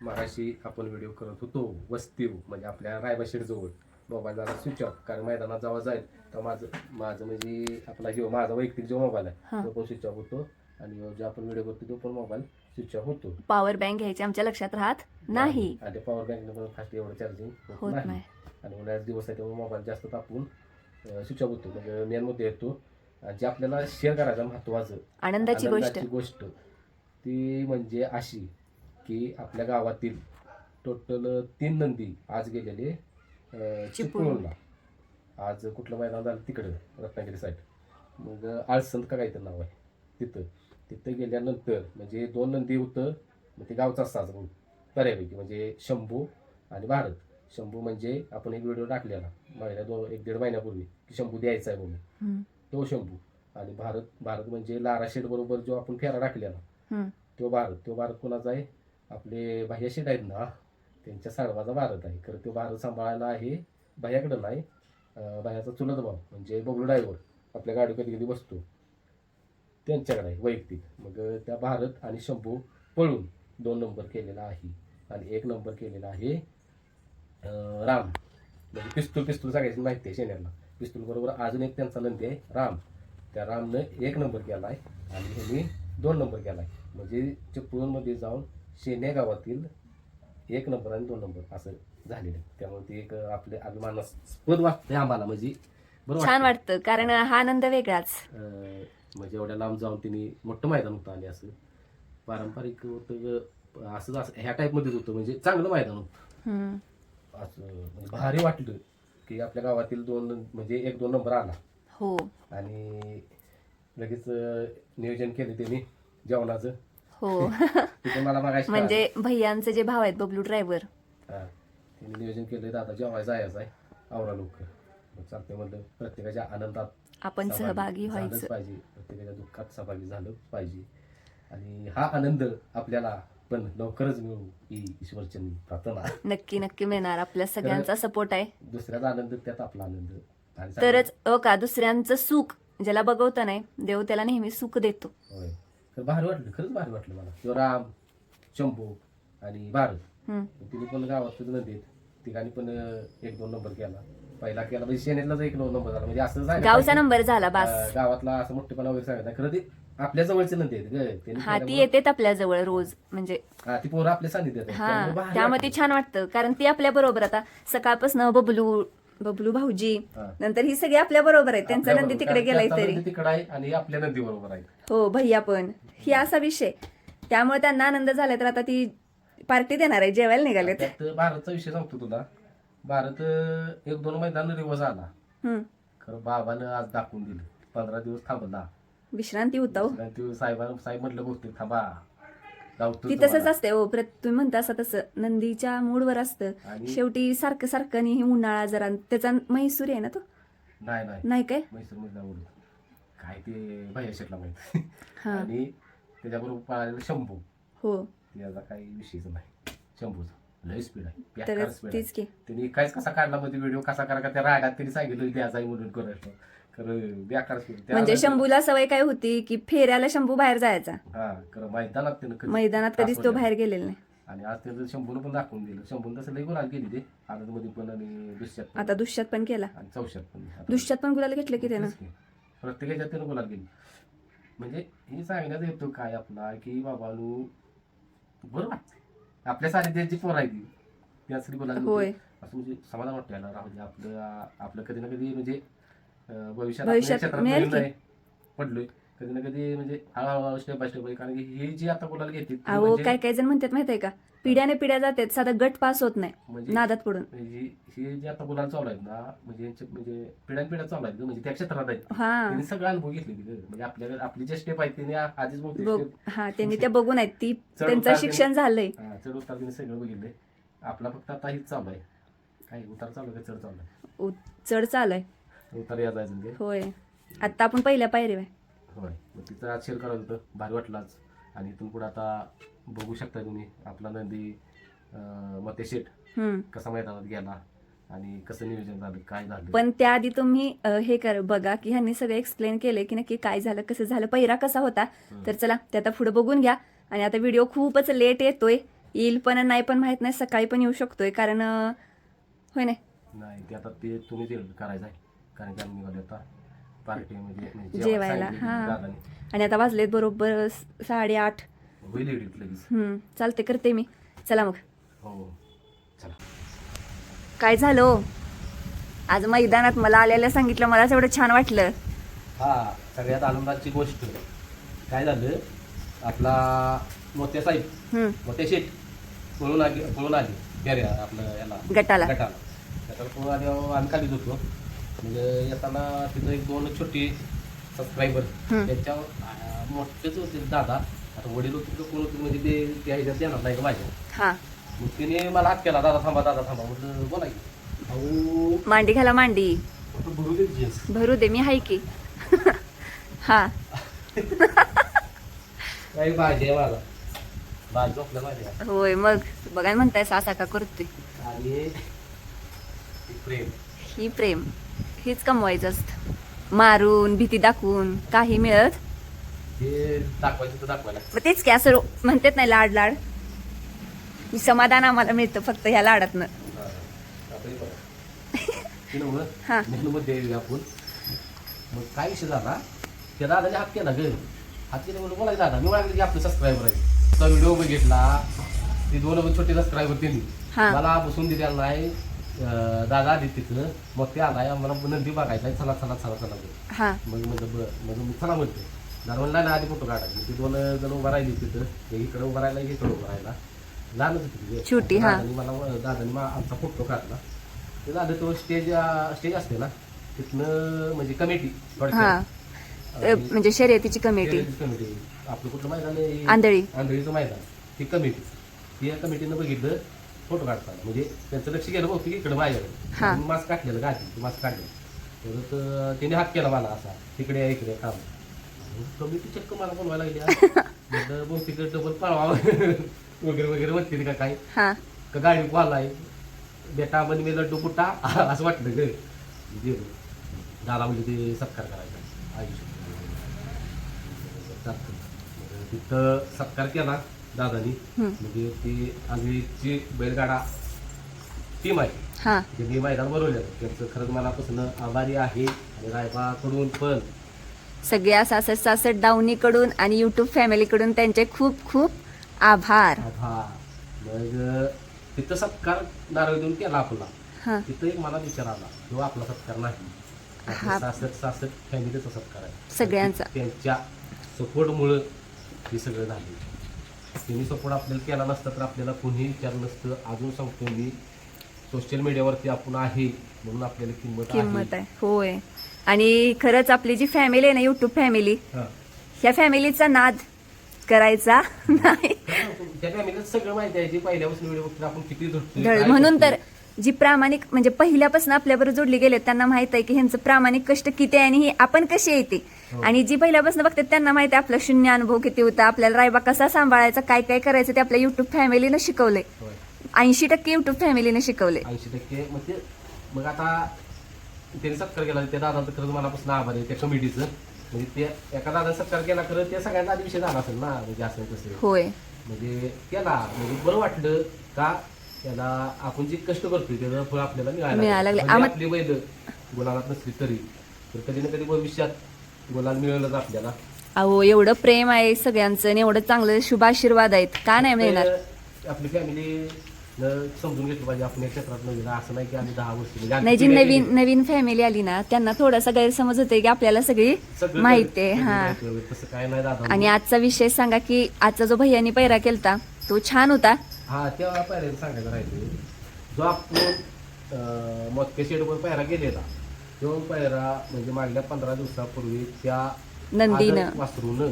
मगाशी आपण व्हिडिओ करत होतो वस्तीव म्हणजे आपल्या रायबाशेड जवळ. मोबाईल झाला स्विच ऑफ कारण मैदानात जेव्हा जाईल तर माझं माझं म्हणजे आपला घेऊ माझा वैयक्तिक जो मोबाईल. आहे तो पण स्विच ऑफ होतो. आणि जो आपण व्हिडिओ करतो तो पण मोबाईल स्विच ऑफ होतो. पॉवर बँक घ्यायची आमच्या लक्षात राहत नाही. आणि पॉवर बँकने पण फास्ट एवढं चार्जिंग होत नाही. आणि उन्हाळ्यात दिवस आहे मोबाईल जास्त तापून स्विच ऑफ होतो. म्हणजे मेन मध्ये येतो जे आपल्याला शेअर करायचं महत्वाचं आनंदाची गोष्ट. आनंदाची गोष्ट ती म्हणजे अशी की आपल्या गावातील टोटल तीन नंदी आज गेलेले. चिपळूणला. आज कुठलं मैदान झालं तिकडं रत्नागिरी साईड मग आळसंत का काहीतरी नाव आहे तिथं. तिथं गेल्यानंतर म्हणजे दोन नंदी होतं मग ते गावचा साज बऱ्यापैकी. म्हणजे शंभू आणि भारत. शंभू म्हणजे आपण एक व्हिडिओ टाकलेला महिन्या दोन एक दीड महिन्यापूर्वी की शंभू द्यायचा आहे म्हणून. तो शंभू आणि भारत भारत म्हणजे लारा शेठ बरोबर जो आपण फेरा टाकलेला. तो भारत तो भारत कोणाचा आहे? आपले भैया शेठ आहेत ना त्यांच्या साडवाचा भारत आहे. खरं तो भारत सांभाळायला आहे भैयाकडं नाही. अं, भैयाचा चुलत भाऊ म्हणजे बबलू ड्रायव्हर आपल्या गाडी कधी कधी बसतो. त्यांच्याकडे आहे वैयक्तिक. मग त्या भारत आणि शंभू पळून दोन नंबर केलेला आहे आणि एक नंबर केलेला आहे राम. म्हणजे पिस्तूल पिस्तूल सांगायची माहिती आहे शेण्याला पिस्तूल बरोबर अजून एक त्यांचा नंदी आहे राम. त्या रामनं एक नंबर केला आहे आणि ह्यांनी दोन नंबर केला आहे म्हणजे चिपळूणमध्ये जाऊन शेण्या गावातील एक नंबर आणि दोन नंबर असं झालेलं त्यामुळे ते एक आपले अभिमानास्पद वाटतंय आम्हाला म्हणजे बरं छान वाटतं कारण हा आनंद वेगळाच. म्हणजे एवढ्या लांब जाऊन त्यांनी मोठं मैदान होतं आणि असं. पारंपरिक होतं असं ह्या टाईपमध्येच होतं म्हणजे चांगलं मैदान होतं. असं म्हणजे भारी वाटलं की आपल्या गावातील दोन म्हणजे एक दोन नंबर आला. हो. आणि लगेच नियोजन केलं त्यांनी जेवणाचं. हो. तिथे मला मागायची म्हणजे भैयांचे जे भाव आहेत बबलू ड्रायव्हर हा. त्यांनी नियोजन केलं दादा जेवायला जायचं आहे आवरा मग चालते म्हणलं प्रत्येकाच्या आनंदात आपण सहभागी व्हायचं. पाहिजे. प्रत्येकाच्या दुःखात सहभागी झालं पाहिजे. आणि हा आनंद आपल्याला पण लवकरच मिळू ही ईश्वरचंदी प्रार्थना. नक्की नक्की मिळणार. आपल्या सगळ्यांचा सपोर्ट आहे. दुसऱ्याचा आनंद त्यात आपला आनंद. तरच अ का दुसऱ्यांचं सुख ज्याला बघवतं नाही देव त्याला नेहमी सुख देतो. होय. तर भारी वाटलं खरंच भारी वाटलं मला. तो राम शंभू आणि भारत. हम्म. तिने पण गावातच नदीत ठिकाणी पण अं, एक दोन नंबर केला. पहिला केला म्हणजे शेनेतलाच एक दोन नंबर झाला. म्हणजे असं सांगायचं गावचा नंबर झाला बास. अं, गावातला असं मोठेपणा वगैरे सांगत नाही. खरं ते आपल्या जवळचे नदी आहेत ग. त्यांनी हा ती केल्यामुळं- येतेत आपल्या जवळ रोज म्हणजे हा, ती पोरं आपल्या सानिध्यात आहेत. त्यामुळे हा भारी त्यामुळे ती वाटलं. छान वाटतं. कारण ती आपल्या बरोबर आता सकाळपासून बबलू बबलू भाऊजी. हा. नंतर ही सगळी आपल्या बरोबर आहे त्यांचा आपल्या नंदी बरोबर. तिकडे कारण गेलाय त्याचा तरी. नंदी तिकडे आहे आणि आपल्या नदी बरोबर आहे. हो भैया पण. ही असा विषय. त्यामुळे त्यांना आनंद झाला तर आता ती पार्टी देणार आहे. जेवायला निघालेत. त्यात भारतचा विषय सांगतो तुला. भारत अं, एक दोन मैदान रिवर्स आला. हम्म. खरं बाबानं आज दाखवून दिलं. पंधरा दिवस थांबला. विश्रांती होता हो. आणि ते साहेबांना साहेब म्हटलं बहुतेक थांबा. ती तसंच असते हो. प्रत तुम्ही म्हणता असं तसं. नंदीच्या मूडवर असतं. आणि शेवटी सारखं सारखं आणि हे उन्हाळा जरा. त्याचा म्हैसूर आहे ना तो? नाही नाही. नाही काय? मध्ये आवडत काय ते भैया शेटला माहीत. हा. आणि त्याच्याबरोबर पळालेलं शंभू. हो. त्याचा काही विषयच नाही. शंभूचा. लय स्पीड आहे. बेकार तर स्पीड आहे. तीच की. त्यांनी काहीच कसा काढला मध्ये व्हिडिओ कसा करा का त्या रागात त्यांनी सांगितलं द्यायचा म्हणून करायचं खरं बेकार म्हणजे शंभूला सवय काय होती की फेऱ्याला शंभू बाहेर जायचा. हा खरं मैदानात त्यानं कधी. मैदानात कधीच तो दाखवलं. बाहेर गेलेला नाही. आणि आज त्याचं शंभूनं पण दाखवून दिलं. शंभून तसं लई गुलाल केली ते. आनंदमध्ये पण आणि दुष्यात पण. आता दुष्यात पण केला. आणि चौशात पण. आता दुष्यात पण गुलाल घेतलं की त्यानं? तेच की. प्रत्येकाच्यात त्यानं गुलाल गेली म्हणजे हे सांगण्यात येतो काय आपला की बाबानू बरं वाटतंय. आपल्या सानिध्याची पोर आहे ती. त्यासाठी गुलाल होय. असं म्हणजे समाधान वाटतं याला. राहू दे आपलं आपलं कधी ना कधी म्हणजे भविष्यात भविष्यात क्षेत्रात मिळेल नवीन की. नाही पडलोय. कधी ना कधी म्हणजे हळूहळू स्टेप बाय स्टेप कारण की हे जी आता गुलाल घेते ती अहो म्हणजे- काय काय जण म्हणतात माहितीये का? पिढ्याने पिढ्या जातात साधा गट पास होत नाही म्हणजे नादात पडून. म्हणजे हे जे आता गुलाल चालू आहेत ना म्हणजे यांचे म्हणजे पिढ्यान पिढ्या चालू आहेत ग, म्हणजे त्या क्षेत्रात आहेत. हा. त्यांनी सगळं अनुभव घेतले. म्हणजे आपल्या आपली जे स्टेप आहेत त्यांनी आ- आधीच बहुतेक बघ step, हा त्यांनी त्या बघून आहेत ती चढ त्यांचं उतार शिक्षण झालंय. हा, चढ उतार त्यांनी सगळं बघितलंय. आपला फक्त आता हेच चालू आहे. काही उतार चालू आहे का चढ चालू आहे? चढ चालय उतार या जायचं ते होय. आता आपण पहिल्या आहे. होय. मग तिथं आज शेअर करायचं होतं भारी वाटलं आज. आणि इथून पुढे आता बघू शकता तुम्ही आपला नंदी अं, मते शेठ हम्म. कसा मैदानात गेला आणि कसं नियोजन झालं काय झालं. पण त्याआधी तुम्ही अ, हे कर बघा की ह्यांनी सगळं एक्सप्लेन केले की नक्की काय झालं कसं झालं पहिरा कसा होता. तर चला ते आता पुढे बघून घ्या. आणि आता व्हिडिओ खूपच लेट येतोय. येईल पण नाही पण माहीत नाही सकाळी पण येऊ शकतोय कारण अं, होय नाही. नाही ते आता ते एडिट करायचं आहे. कारण की आम्ही निघालो आता पार्टीमध्ये म्हणजे जेवायला, हां. आणि आता वाजलेत बरोबर साडेआठ. होईल एडिट लगेच. हम्म, चालते करते मी. चला मग. हो. चला. काय झालं हो? आज मैदानात मला आलेलं सांगितलं मलाच एवढं छान वाटलं. हा सगळ्यात आनंदाची गोष्ट. काय झालं? आपला मोत्या साहेब हम्म, मोत्या शेठ पळून आली पळून आली. आपलं याला. गटाला. गटाला. पळून आल्यावर आम्ही खालीच होतो. म्हणजे येताना तिथं एक दोन छोटी सबस्क्रायबर अं, मोठेच होते दादा. आता वडील होते का कोण होते म्हणजे ते त्या ह्याच्यात येणार नाही का माझ्या? हा. मग तिने मला हात केला दादा थांबा दादा थांबा. म्हटलं बोला की. अहो मांडी घाला मांडी. भरू दे जीन्स भरू दे मी हाय की. हा. काही भाजी आहे मला भाजी. होय मग. बघा म्हणताय सासा का करतोय. आणि प्रेम. ही प्रेम. हेच कमवायचं असतं. मारून भीती दाखवून काही मिळत? हे दाखवायचं तर दाखवायला. मग तेच की असं म्हणतात नाही लाड लाड. ही समाधान आम्हाला मिळतं फक्त ह्या लाडातनं. हा. आता बघा. ते नव्हं. मेनूमध्ये येऊया आपण. मग काय विषय झाला? त्या दादाने हात केला ग. हात केला म्हणून बोलायचं दादा. मी म्हणाले की आपले सबस्क्रायबर आहे. तो व्हिडिओ बघितला. ते दोन छोटे सबस्क्रायबर त्यांनी हा. मला बसून दिलेला नाही. दादा आली तिथं मग ते आलाय मला नंदी बघायचा. चला चला चला चला. हा. मग म्हणलं बरं. मग मी चला म्हणते दादा म्हणला ना आधी फोटो काढा मग ती दोन जण उभं राहिली तिथं. इकडे उभं राहिला इकडे उभं राहिला. लहानच होती ती. छोटी, मला दादानी आमचा फोटो काढला. ते दादा तो स्टेज स्टेज असते ना तिथनं म्हणजे कमिटी म्हणजे शर्यतीची कमिटी. कमिटी. आपलं कुठलं मैदान? आंधळी. आंधळीचं मैदान. ही कमिटी. ती या कमिटीनं बघितलं. फोटो काढताना. म्हणजे त्यांचं लक्ष गेलं बहुतेक इकडे हा. माझ्याकडे मास्क काढलेलं गाडी मास्क काढलेलं परत अं, त्याने हात केला मला असा. तिकडे या, इकडे काम कमिटी चक्क मला बोलवायला लागली हा. म्हटलं बहुतेक डबल पळवा. वगैरे वगैरे म्हणते का काय? हा. का गाडी पालाय बेटा म्हणजे मी लड्डू कुठा? असं वाटलं ग. गेलो दादा म्हणजे ते सत्कार करायचा. आयुष्य. तिथं सत्कार केला. दादानी. म्हणजे ती आंधळीची बैलगाडा टीम आहे हा. त्यांनी मैदान बनवलेलं त्यांचं खरंच मनापासून आभारी आहे. आणि रायबाकडून पण. सगळ्या सासट सासट डावणीकडून आणि युट्यूब फॅमिलीकडून त्यांचे खूप खूप आभार. आभार. मग तिथं सत्कार नारळ देऊन केला आपला हा. तिथं एक मला विचार आला जो आपला सत्कार नाही. हा. सासट सासट फॅमिलीचा सत्कार आहे. सगळ्यांचा. त्यांच्या सपोर्टमुळं हे सगळं झालं त्यांनी सपोर्ट आपल्याला केला नसता तर आपल्याला कोणीही विचारलं नसतं. अजून सांगतो मी सोशल मीडियावरती आपण आहे म्हणून आपल्याला किंमत किंमत आहे. होय. आणि खरंच आपली जी फॅमिली आहे ना युट्यूब फॅमिली हा. ह्या फॅमिलीचा नाद करायचा नाही. त्या फॅमिलीत सगळं माहिती आहे. जे पहिल्यापासून व्हिडिओ बघतो आपण किती झटतोय, धड- काय म्हणून तर करतोय. जी प्रामाणिक म्हणजे पहिल्यापासून आपल्याबरोबर जोडली गेले त्यांना माहीत आहे की ह्यांचं प्रामाणिक कष्ट किती आहे आणि ही आपण कशी येते. आणि जी पहिल्यापासून बघतात त्यांना माहिती आपला शून्य अनुभव किती होता आपल्याला रायबा कसा सांभाळायचा काय काय करायचं ते आपल्या युट्यूब फॅमिलीनं शिकवलंय. होय. ऐंशी टक्के युट्यूब फॅमिलीने शिकवले ऐंशी टक्के मग ते मग आता त्यांनी सत्कार केला त्या दादांचं खरंच मनापासून आभार आहे त्या कमिटीचं म्हणजे ते एका दादा सत्कार केला खरं ते सगळ्यांचा आधी विषय झाला असेल ना म्हणजे असं तसं होय. म्हणजे केला म्हणजे बरं वाटलं का त्याला आपण जे कष्ट करतोय त्याचं फळ आपल्याला मिळायला लागलं. म्हणजे आपली बैल गुलालात नसली तरी तर कधी ना कधी भविष्यात गुलाल मिळेलच आपल्याला. अहो एवढं प्रेम आहे सगळ्यांचं आणि एवढं चांगलं शुभ आशीर्वाद आहेत. का नाही मिळणार? आपली फॅमिली समजून घेतलं पाहिजे आपण या क्षेत्रात नवीन आहे. असं नाही की आम्ही दहा वर्ष म्हणजे नाही जी नवीन. नवीन फॅमिली आली ना त्यांना थोडासा गैरसमज होते की आपल्याला सगळी माहिती आहे. हा. तसं काय नाही दादा. आणि आजचा विषय सांगा की आजचा जो भैयानी पैरा केलता तो छान होता. हा तेव्हा सांगायचं राहिले जो आपण मोजके शेडवर पायरा गेलेला तो पायरा म्हणजे मागल्या पंधरा दिवसापूर्वी त्या नंदीनं. वासरूनं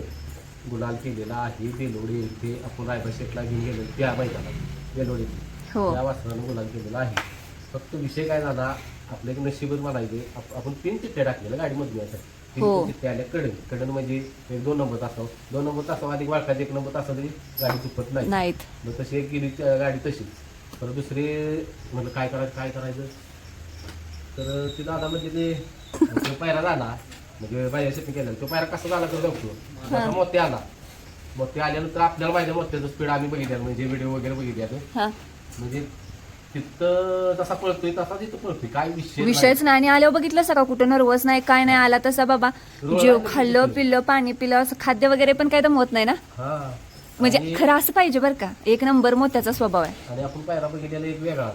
गुलाल केलेला आहे बेलोडी इथे आपण रायबा शेटला घेऊन गेलो त्या मैदानात बेलोडी हो. त्या वासरानं गुलाल केलेला आहे. फक्त विषय काय झाला आपल्या एक नशीबच म्हणायचे आप- आपण तीन चिठ्ठ्या टाकलेल्या गाडीमध्ये यासाठी. तीन हो. चिठ्ठ्या आल्या कडन. कडन म्हणजे एक दोन नंबर तासावं दोन नंबर तासावं अधिक वाळखायचं एक नंबर तासावं तरी गाडी चुकत नाही. मग तशी एक गेली गाडी तशीच. तर दुसरे म्हटलं काय करायचं काय करायचं? तर ते दादा म्हणजे ते पायरा झाला. म्हणजे बाहेर शेती केला तो पायरा कसा झाला तर बघतो. आता मोठे आला. मोठे आल्यानंतर आपल्याला माहिती आहे मोठ्याचं स्पीड आम्ही बघितलं म्हणजे व्हिडिओ वगैरे बघितले हा. म्हणजे तिथं जसा पळतोय तसा तिथं पळतोय. काय विषय नाही. विषयच नाही. आणि आल्यावर बघितलं का कुठं नर्वस नाही काय नाही आला तसा बाबा. जेव खाल्लं पिल्लं पाणी पिलं असं खाद्य वगैरे पण काय दमवत नाही ना? म्हणजे खरं असं पाहिजे बरं का. एक नंबर मोत्याचा स्वभाव आहे. आणि आपण पायरा बघितलेला एक वेगळा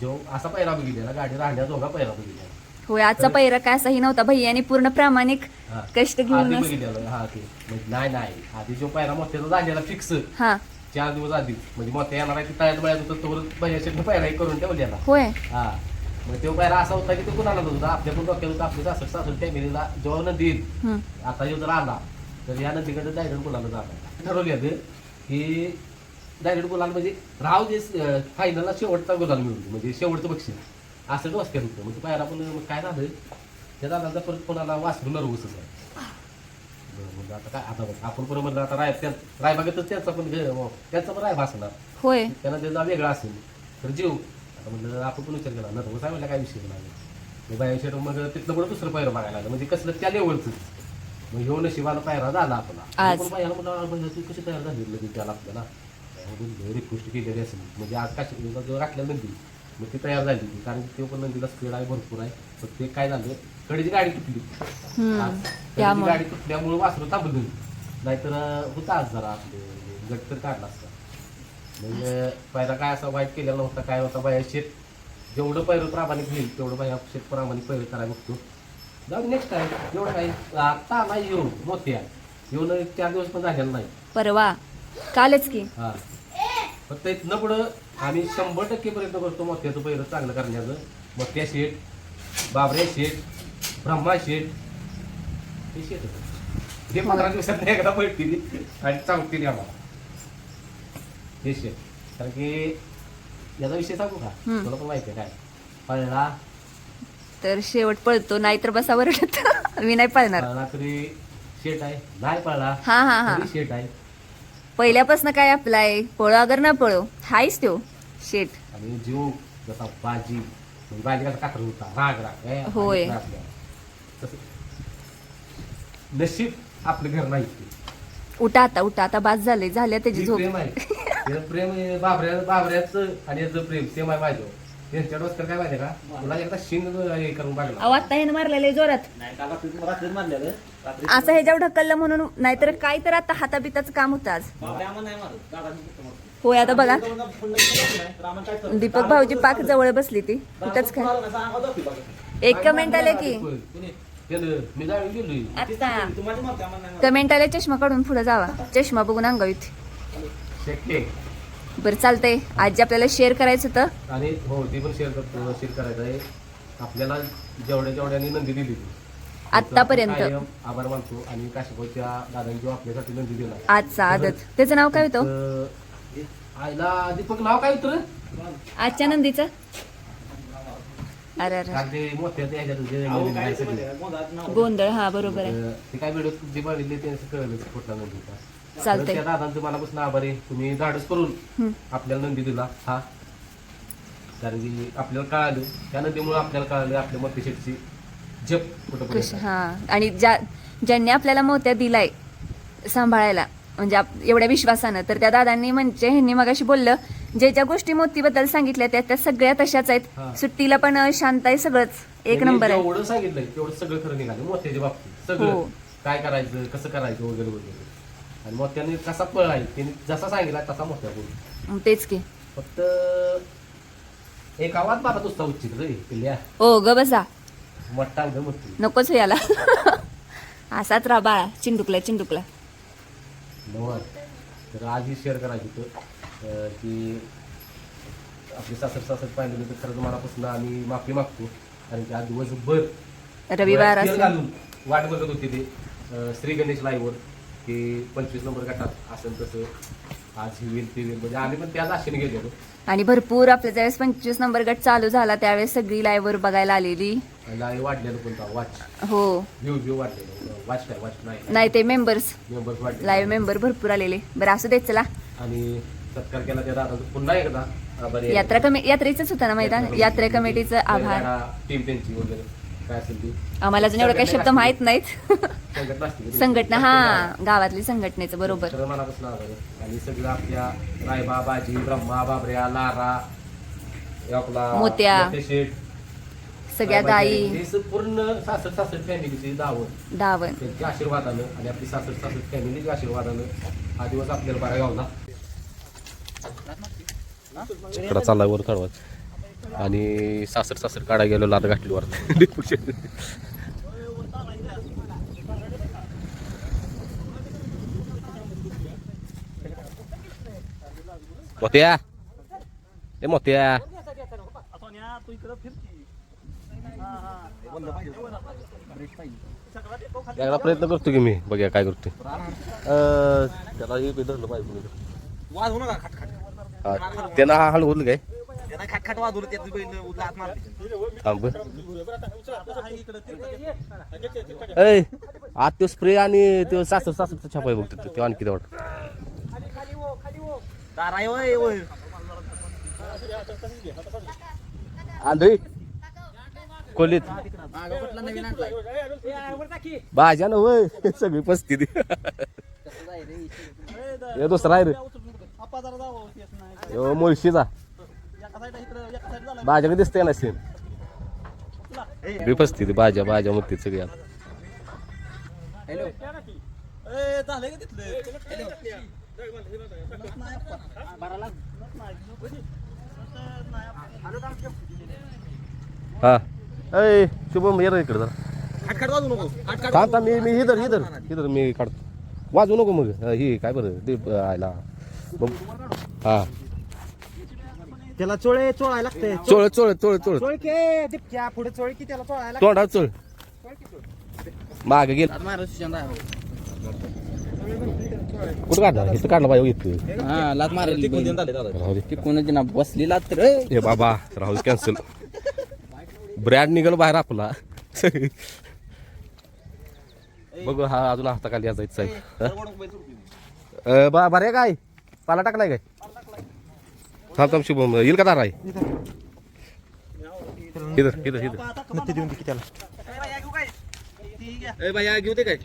जो असा पायरा बघितलेला गाडी राहण्या जोगा पायरा बघितलेला होय आजचा पहिरा काय असाही नव्हता भैयाने पूर्ण प्रामाणिक हा. कष्ट आधी घेऊन बघितलेलं हा ते. म्हणजे नाही नाही. आधी जो पायरा मोठ्याचा झालेला फिक्स हा. चार दिवस आधी. म्हणजे मोठ्या येणार आहे ती तयार मिळत होतं तोवर पायरा एक करून ठेवलेला होय. हा. मग तो पायरा असा होता की तो कुणाला होता आपल्या पण डोक्यात होता आपल्या सासर सासर फॅमिलीला जेव्हा नदी येईल हम्म. आता जो जर आला तर या नदीकडे डायरेक्ट गुलाला जाणार? ठरवलं की डायरेक्ट गुलाल म्हणजे राव जे फायनलला शेवटचा गुलाल मिळून म्हणजे शेवटचं बक्षीस. असं डोसक्यात होतं म्हणजे पायरा पण मग काय झालं? त्या दादाचा परत कोणाला वासरू नर्वसच आहे म्हणजे आता काय आता बघ आपण बरोबर म्हणलं आता राय त्या रायबागेतच त्यांचा पण त्यांचा पण राय भासणार. होय. त्यांना त्याचा वेगळा असेल. तर जीव. आता म्हणलं आपण पण विचार केला नर्वस आहे म्हणलं काय विषय नाही. मग बाया मग तिथलं पण दुसरं पायरं बघायला लागलं. म्हणजे कसलं त्या लेवलचं. मग ह्यो नशिबाला पायरा झाला आपला. पण बायाला म्हणलं म्हणजे कशी तयार झाली लगेच त्याला आपल्याला? रिक्वेस्ट केलेली असेल म्हणजे आज काशी जो घातल्या नंदी मग ती तयार झाली ती कारण ते पण नंदीला स्पीड आहे भरपूर आहे. पण ते काय झालं कडेची गाडी तुटली. कडेची. गाडी तुटल्यामुळे वासरू थांबलं. नाहीतर होता आज जरा आपले गट तर काढला असता. म्हणजे पहिला काय असा वाईट केलेला नव्हता काय होता बाया शेत जेवढं पैर प्रामाणिक होईल तेवढं बाया शेत प्रामाणिक पैर करायला बघतो. जाऊ नेक्स्ट टाइम एवढं काही आता नाही येऊ मोठ्या. येऊन चार दिवस पण झालेला नाही. परवा. कालच की. हा. फक्त इथनं पुढं आम्ही शंभर टक्के प्रयत्न करतो मोठ्याचं पैर चांगलं करण्याचं. मोठ्या शेट बाबऱ्या शेट ब्रह्मा शेट हे शेट होतं. ते पंधरा दिवसात एकदा पळतील आणि चांगतील आम्हाला. हे शेट कारण की याचा विषय सांगू का? हम्म. तुला पण माहिती आहे काय? पळला. तर शेवट पळतो नाहीतर बसा वरडत. मी नाही पळणार. पळला तरी शेट आहे. नाही पळला हा हा हा. तरी शेट आहे. पहिल्यापासून काय आपला आहे पळो अगर ना पळो. हायच तो शेट आणि जीव जसा बाजी म्हणजे बाजी कसा कातर होता. राग राग. ए, होय. राग राग. तसं. नशीब आपलं घर नाही. ते. उठा आता उठा. आता बाद झाले झाल्या त्याची हे झोप. प्रेम आहे. हे प्रेम बाबऱ्या बाबऱ्याचं आणि याचं प्रेम. सेम आहे माझं. काय माहिती का? तुला एकदा शिंग हे करून अहो हे मारलेले जोरात. नाही रात्रीच मारलेलं असं ह्याच्यावर ढकललं म्हणून नाहीतर काय तर आता हाताबिताचं काम होतं आज. होय आता बघा. दीपक भाऊजी पाक जवळ बसली ती. कुठंच काय? एक कमेंट आले की. आता. कमेंट आले चष्मा काढून पुढे जावा. चष्मा बघून अंगावीत बरं चालतंय. आज आपल्याला शेअर करायचं होतं. आणि हो ते पण शेअर करतो शेअर करायचं आहे. आपल्याला जेवढ्या जेवढ्यानी नंदी दिली ती आत्तापर्यंत. त्याचा आपण कायम आभार मानतो आणि काशीबाईच्या दादांनी जो आपल्यासाठी नंदी दिला. आजचा आदत त्याचं नाव काय होतं? तर, आईला दीपक नाव काय होतं रे? आजच्या नंदीचं? अरे अरे. कारण ते मोठ्या ते ह्याच्यात जे सगळे. गोंधळ हा बरोबर आहे. तर ते काय व्हिडिओ जे बघितले त्यांचं कळलं कुठला तर चालतंय. त्या दादांचं मनापासून आभार आहे. तुम्ही धाडस करून. आपल्याला नंदी दिला हा. कारण की आपल्याला कळालं त्या नंदीमुळे आपल्याला कळालं आपल्या मोठ्या शेटची जप हा. आणि ज्या ज्यांनी आपल्याला मोत्या दिलाय सांभाळायला म्हणजे एवढ्या विश्वासानं तर त्या दादांनी म्हणजे ह्यांनी मगाशी बोललं जे ज्या गोष्टी मोतीबद्दल सांगितल्या त्या त्या सगळ्या तशाच हा. आहेत सुट्टीला पण शांत आहे सगळंच. एक नंबर आहे. जेवढं सांगितलंय तेवढं सगळं खरं निघालं मोत्याच्या बाबतीत. हो. सगळं काय करायचं कसं करायचं वगैरे वगैरे. आणि मोत्याने कसा पळ आहे त्यांनी जसा सांगितला तसा मोत्या बोल मग तेच की. फक्त एक आवाज बाबा तुझा उच्चित रे ओ ग बसा. नकोच हो याला. असाच राहा बाळा चिंडुकला. चिंडुकला तर आज ही शेअर करायची होतं की आपले सासर सासर पाहिलं तर खरंच मनापासून आम्ही माफी मागतो. कारण की आज दिवसभर रविवार घालून वाट बघत होते ते श्री गणेश लाईव्हवर की पंचवीस नंबर गटात असेल तसं. आज ही होईल ते होईल. म्हणजे आम्ही पण त्याच आशेने गेलेलो. आणि भरपूर आपल्या ज्यावेळेस पंचवीस नंबर गट चालू झाला त्यावेळेस सगळी लाईव्हवर बघायला आलेली. लाईव्ह वाढलेलं वाच हो. वाढलेलं. वाच काय? वाच नाही. नाही ते मेंबर्स मेंबर्स वाढले लाईव्ह मेंबर भरपूर आलेले. बरं असू देत चला. आणि सत्कार केला त्या दादाचा पुन्हा एकदा. आभारी आहे. यात्रा कमी यात्रेच होतं ना मैदान? यात्रा कमिटीचं आभार. टीम त्यांची वगैरे. काय असेल ती? आम्हाला अजून एवढं काही शब्द माहीत नाहीत. संघटना असते ती. संघटना हा गावातली संघटनेचं बरोबर. तर मनापासून आभार आहे. आणि सगळं आपल्या रायबा बाजी ब्रह्मा बाबऱ्या लारा हे आपला मोत्या. शेठ सगळ्या दाई हे स- पूर्ण सासर सासर फॅमिलीची दावण. दावण. त्यांच्या आशीर्वादानं आणि आपली सासर सासर फॅमिलीच्या आशीर्वादानं हा दिवस आपल्याला बरा गावला इकडं चाललाय वर चढवत आणि सासर सासर काढा गेलो लाट घातली वर मोत्या. ए मोत्या. तू इकडं फिरकी यायला प्रयत्न करतो की मी. बघूया काय करतोय. अं, त्याला हे धरलं पाहिजे. खट हा, त्यानं हा हलवलं काय त्यांना खट खट वाजवलं त्यात बैल लात मारते थांब इकडं तिकडं ऐ आत तो स्प्रे आणि तो सासर सासरचा छापा आहे बघ तो आणखी तेवढा. आंधळी खोलीत कुठला नवीन आणलाय भाज्या ना वय सगळी पस्ती ती. हे दुसरा आहे रे. ह्यो मुळशीचा एका साईड इकडं एका साईड झाला भाज्या दिसते ना सेम पस्ती ती भाज्या भाज्या म्हणते सगळी आता. हॅलो ए झालंय का तिथलं? हा. ऐ शुभम ये इकडे जरा. थांब थांब मी मी इधर इधर इधर मी काढतो. वाजू नको मग. हा, काय बरं? ते आयला. मग हा. त्याला चोळे चोळायला लागते. चोळ चोळ चोळ चोळ चोळ. के दिपक्या पुढे चोळ की त्याला चोळायला तोंडा चोळ. माग गेल. कुठं काढणार? इथं काढणार पाहिजे इथं. हा लात मारली राहू दे. तिकडून ना बसली लात तर हे बाबा राहू कॅन्सल ब्रँड निघाल बाहेर आपला. बघू हा अजून हाताखाली यायचा साहेब बा बरे काय? पाला टाकलाय काय? थांब थांब शुभम येईल का तारा आहे इधर इधर इधर नक्की देऊन की त्याला. घेऊ ते काय?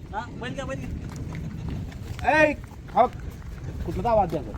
आवाज द्यायचा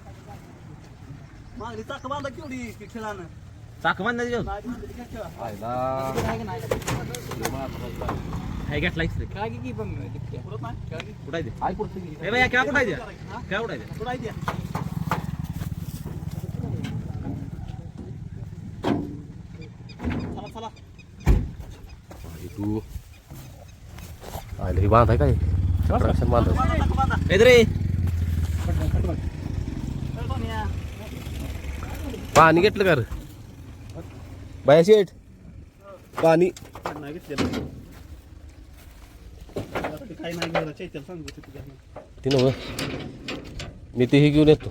मागली चाक बांधा केवढी खेळानं? चाक घेतला काय की पण कुठाय ते? काय करतो की? ए बाया काय कुठाय ते? काय चला चला. आई तू. आयला ही बांधाय काय? राशन बांधाय चाक बांधा रे चल सोनिया. पाणी घेतलं का रे? बाया शेठ पाणी. नाही घेतलेलं काही नाही घराच्या. ती नव मी ते हे घेऊन येतो.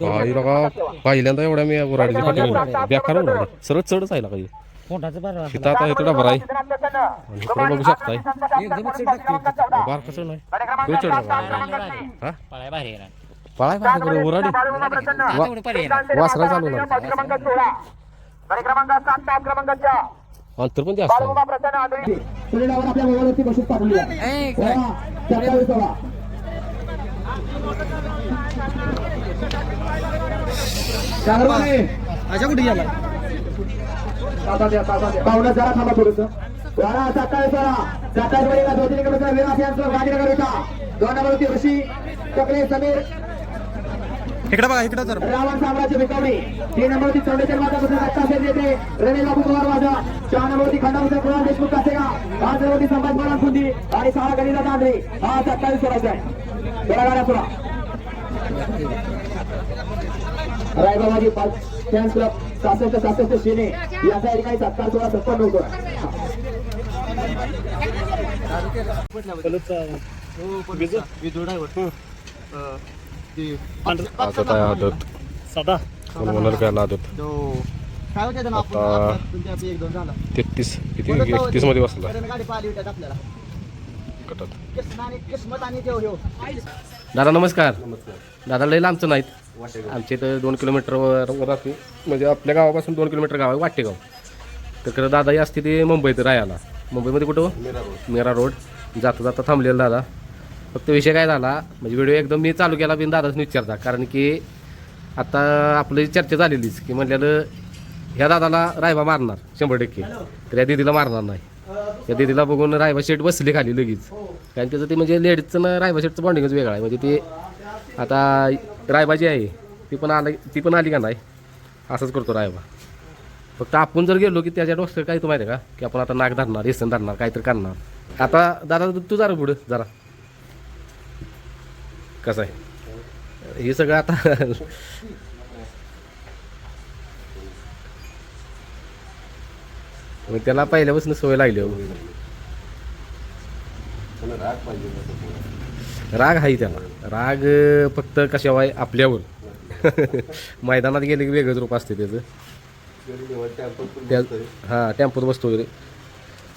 काही बघा पहिल्यांदा एवढ्या मी उराडीच्या पाठी बेकार उराडी सरळ चढच आहे काही. डबरा आहे इकडं बघू शकताय. बार कसं नाही तो चढ हा? पळाय बाहेर उराडी वासरा चालू ना अंतर पण जास्त आहे. सुनीलावर आपल्या मोबाईलवरती बसून पाठवली अशा कुठे गेला पाहुणा जरा थांबा थोडस वारा सकाळी सोळा. सकाळी वेळेला दोन तीन किलोमीटर विराट यांचं गांधीनगर होता दोन नंबर होती ऋषी टकले समीर इकडे बघा इकडे तर रावण साम्राज्य भिकवणे तीन नंबरची चौडेश्वर माता येते बाबू पवार वाजा चार नंबरची खंडाबद्दल कुणाल देशमुख कासेगा पाच नंबरची संभाजी खुंदी आणि सहा गणिता तांदळे हा सत्तावीस सोडायचा आहे. चला गाड्या सुरा रायबाबाजी पाच फॅन्स क्लब सासष्ट सासष्ट शेने. याचा ठिकाणी सत्कार सोळा छप्पन होतो. आदत आहे आदत? म्हणून काय आदत? आता- एक दोन झाला. तेहतीस किती एकतीसमध्ये बसला. गटात. दादा नमस्कार. दादा लई लांबचं नाहीत. आमचे तर दोन किलोमीटरवर वर असते म्हणजे आपल्या गावापासून दोन किलोमीटर गाव आहे वाटेगाव. तर खरं दादा ही असते ते मुंबईत राहायला. मुंबईमध्ये कुठं? मेरा रोड. जाता जाता थांबलेला दादा. फक्त विषय काय झाला म्हणजे व्हिडिओ एकदम मी चालू केला बिन दादाच विचारता. कारण की आता आपली चर्चा झालेलीच की म्हणलेलं ह्या दादाला रायबा मारणार शंभर टक्के. तर या दिदीला मारणार नाही. या दिदीला बघून रायबा शेट बसली खाली लगेच. कारण त्याचं ते म्हणजे लेडीजचं ना रायबा शेटचं बॉन्डिंगच वेगळं आहे. म्हणजे ते आता रायबा जी आहे ती पण आलं ती पण आली का नाही? असंच करतो रायबा. फक्त आपण जर गेलो की त्याच्या डोक्यात काय तू माहिती आहे का? की आपण आता नाक धरणार येसन धरणार काहीतरी करणार. आता दादा तू जरा पुढं जरा. कसं आहे? हे सगळं आता मग त्याला पहिल्यापासून सवय लागली हो. राग आहे त्याला. राग फक्त कशावर आहे? आपल्यावर. मैदानात गेले की वेगळंच रूप असते त्याचं. त्या हां टेम्पोत बसतो वगैरे.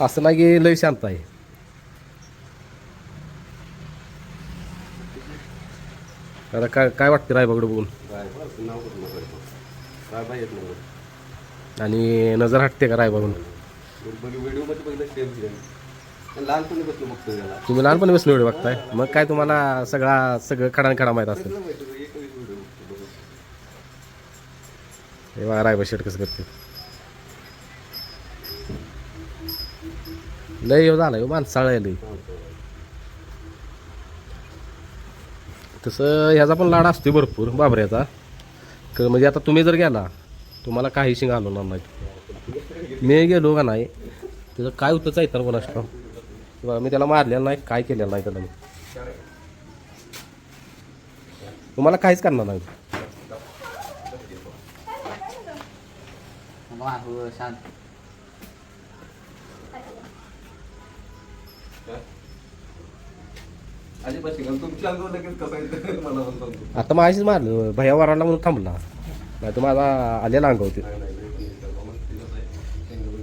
असं नाही की लय शांत आहे. आता काय काय वाटते रायबाकडे बघून? आणि नजर हटते का रायबाकडून तुम्ही लहानपणी बसून एवढे बघताय? मग काय तुम्हाला सगळा सगळं खडा खडा माहीत असेल. हे बघा रायबा शेट कसं करते. लय ह्यो झाला ह्यो माणसाळा आहे लय. तसं ह्याचा पण लाड असतो भरपूर बाबऱ्याचा. क- म्हणजे आता तुम्ही जर गेला तुम्हाला काही शिंग घालवणार नाही मी गेलो का नाही त्याचं काय होतं चायतर कोणास ठाऊक. बघा मी त्याला मारलेलं नाही काय केलेलं नाही त्याला मी. तुम्हाला काहीच करणार नाही आता माझीच मारलं भैया वराला म्हणून थांबला. नाही तर माझा आलेला अंगावते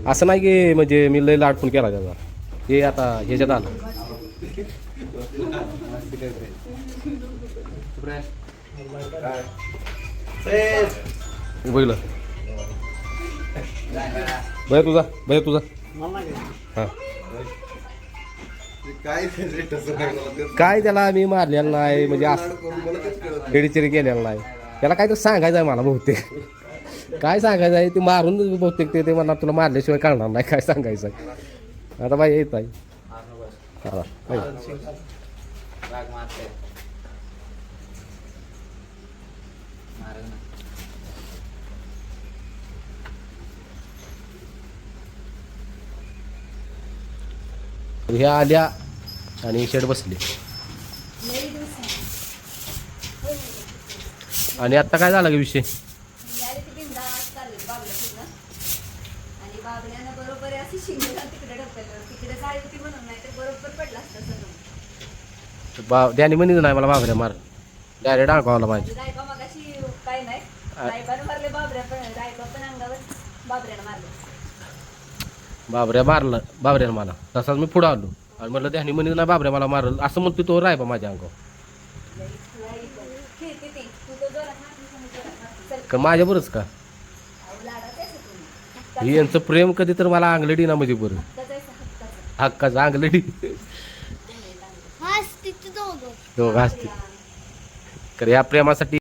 असं नाही की म्हणजे मी लय लाडपून केला त्याचा. हे आता ह्याच्यात आलं. बघलं भैया तुझा भैया तुझा. हां. काय त्याला आम्ही मारलेलं नाही म्हणजे असं हेडीचिरी केलेलं नाही. त्याला काय तर सांगायचं आहे मला बहुतेक. काय सांगायचं आहे? ते मारून बहुतेक ते ते मला तुला मारल्याशिवाय कळणार नाही काय सांगायचं आहे? आता बाई येत आहे. ह्या आल्या आणि शेड बसली. आणि आता काय झाला का विषय? बा त्याने म्हणित नाही मला बाबऱ्या मार. डायरेक्ट अडकवायला पाहिजे रायबा मगाशी काय नाही रायबानं मारले बाबऱ्या पण रायबा पण अंगावर बाबऱ्यानं मारले बाबऱ्या मारलं बाबऱ्यानं मला. तसाच मी पुढं आलो. आणि म्हटलं त्याने म्हणित नाही बाबऱ्या मला मारल. असं म्हणतो तो राय बा माझ्या अंगावर. का बरंच का? यांचं प्रेम कधी तर मला अंगलडी ना म्हणजे बरं. हक्काचं अंगलडी. दोघं. असते तर या प्रेमासाठी